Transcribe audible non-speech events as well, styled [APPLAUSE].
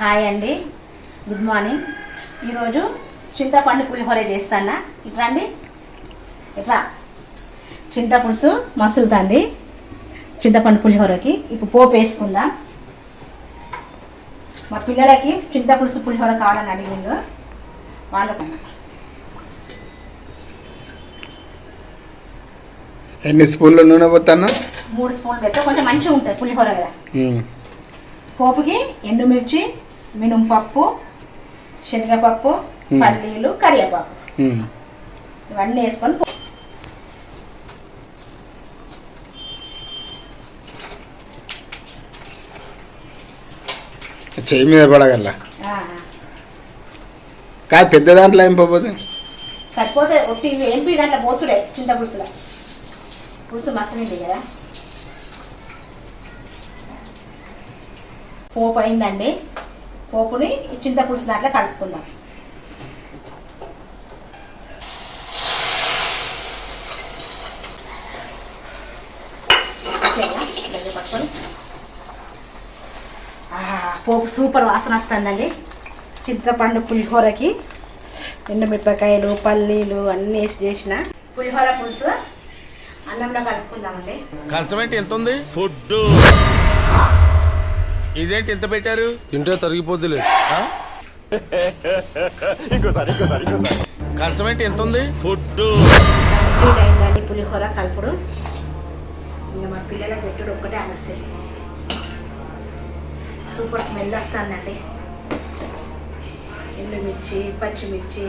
Hi అండి. Good morning. ఈరోజు చింతపండు పులిహోర చేస్తానా? ఇట్లా అండి ఇట్లా చింతపులుసు మసులుతుంది. చింతపండు పులిహోరకి ఇప్పుడు పోపు వేసుకుందాం. మా పిల్లలకి చింతపులుసు పులిహోర కావాలని అడిగిండు. వాళ్ళకు ఎన్ని స్పూన్లు నూనె పోతాను? మూడు స్పూన్లు పెడితే కొంచెం మంచిగా ఉంటుంది పులిహోర కదా. పోపుకి ఎండుమిర్చి మినుంపప్పు శనగపప్పు. పల్లీలు కరివేపాకు. ఇవన్నీ వేసుకొని పో- చెయ్యి మీద పడగల. కాదు పెద్ద దాంట్లో ఏం పోతే సరిపోతే ఒట్టి ఏంపి దాంట్లో మోసుడే చింత పులుసులో. పులుసు మసలింది కదా. పోపు అయిందండి. పోపుని ఈ చింత పులుసు దాంట్లో కలుపుకుందాం. పోపు సూపర్ వాసన వస్తుందండి. చింతపండు పులిహోరకి ఎండుమిరపకాయలు పల్లీలు అన్నీ వేసి చేసిన పులిహోర పులుసు అన్నంలో కలుపుకుందామండి. కంచం ఏంటి? ఎంత ఉంది? ఫుడ్ ఇదేంటి ఎంత పెట్టారు? తింటే తరిగిపోద్దిలే. ఆ? [LAUGHS] కంచం ఏంటి? ఎంత ఉంది? ఫుడ్ అయిందండి పులిహోర కలుపుడు? ఇంకా మా పిల్లలకు పెట్టుడు ఒక్కటే ఆలస్యం సూపర్ స్మెల్ వస్తుందండి. ఎండుమిర్చి పచ్చిమిర్చి